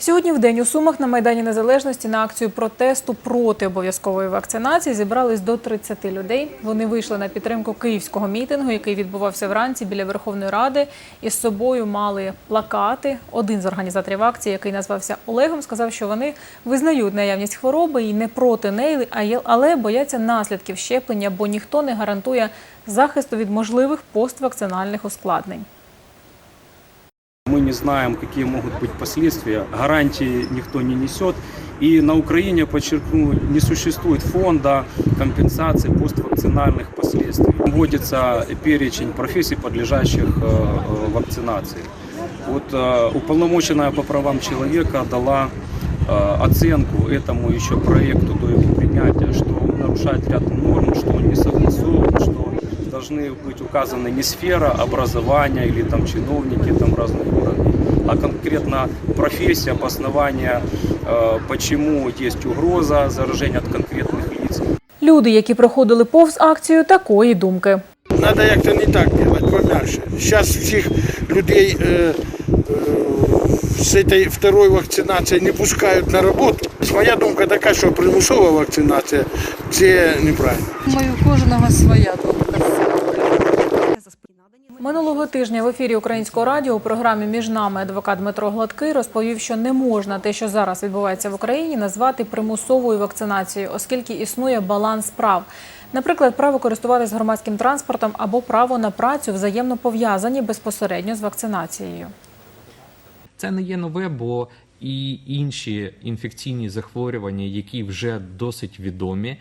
Сьогодні в день у Сумах на Майдані Незалежності на акцію протесту проти обов'язкової вакцинації зібрались до 30 людей. Вони вийшли на підтримку київського мітингу, який відбувався вранці біля Верховної Ради. І з собою мали плакати. Один з організаторів акції, який назвався Олегом, сказав, що вони визнають наявність хвороби і не проти неї, але бояться наслідків щеплення, бо ніхто не гарантує захисту від можливих поствакцинальних ускладнень Мы не знаем, какие могут быть последствия. Гарантии никто не несет. И на Украине, подчеркну, не существует фонда компенсации поствакцинальных последствий. Вводится перечень профессий, подлежащих э, э, вакцинации. Вот э, уполномоченная по правам человека дала э, оценку этому еще проекту до его должны быть указаны не сфера образования или там чиновники там разных уровней, а конкретно профессия, обоснование, э, почему есть угроза заражения от конкретных лиц. Люди, які проходили повз акцію, такої думки. Надо як-то не так делать, помягче. Сейчас всіх людей э, э, с этой второй вакцинацией не пускают на работу. Моя думка така, що примусова вакцинація це неправильно. Думаю, у кожного своя думка. Минулого тижня в ефірі Українського радіо у програмі Між нами адвокат Дмитро Гладкий розповів, що не можна те, що зараз відбувається в Україні, назвати примусовою вакцинацією, оскільки існує баланс прав. Наприклад, право користуватись громадським транспортом або право на працю взаємно пов'язані безпосередньо з вакцинацією. Це не є нове, бо і інші інфекційні захворювання, які вже досить відомі,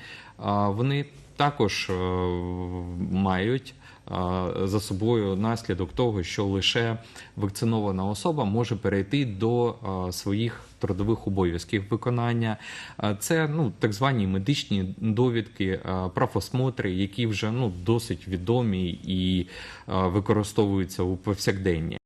вони також е, мають за собою наслідок того, що лише вакцинована особа може перейти до своїх трудових обов'язків виконання. Це ну так звані медичні довідки, правосмотри, які вже ну досить відомі і використовуються у повсякденні.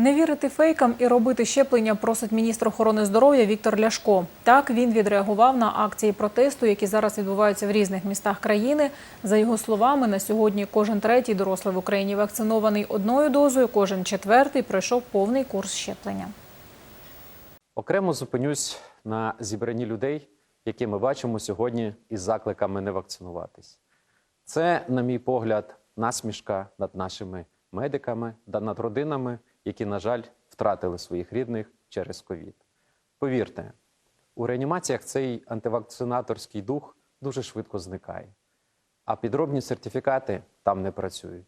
Не вірити фейкам і робити щеплення просить міністр охорони здоров'я Віктор Ляшко. Так він відреагував на акції протесту, які зараз відбуваються в різних містах країни. За його словами, на сьогодні кожен третій дорослий в Україні вакцинований одною дозою, кожен четвертий пройшов повний курс щеплення. Окремо зупинюсь на зібранні людей, які ми бачимо сьогодні із закликами не вакцинуватись. Це, на мій погляд, насмішка над нашими медиками над родинами, які, на жаль, втратили своїх рідних через ковід. Повірте, у реанімаціях цей антивакцинаторський дух дуже швидко зникає, а підробні сертифікати там не працюють.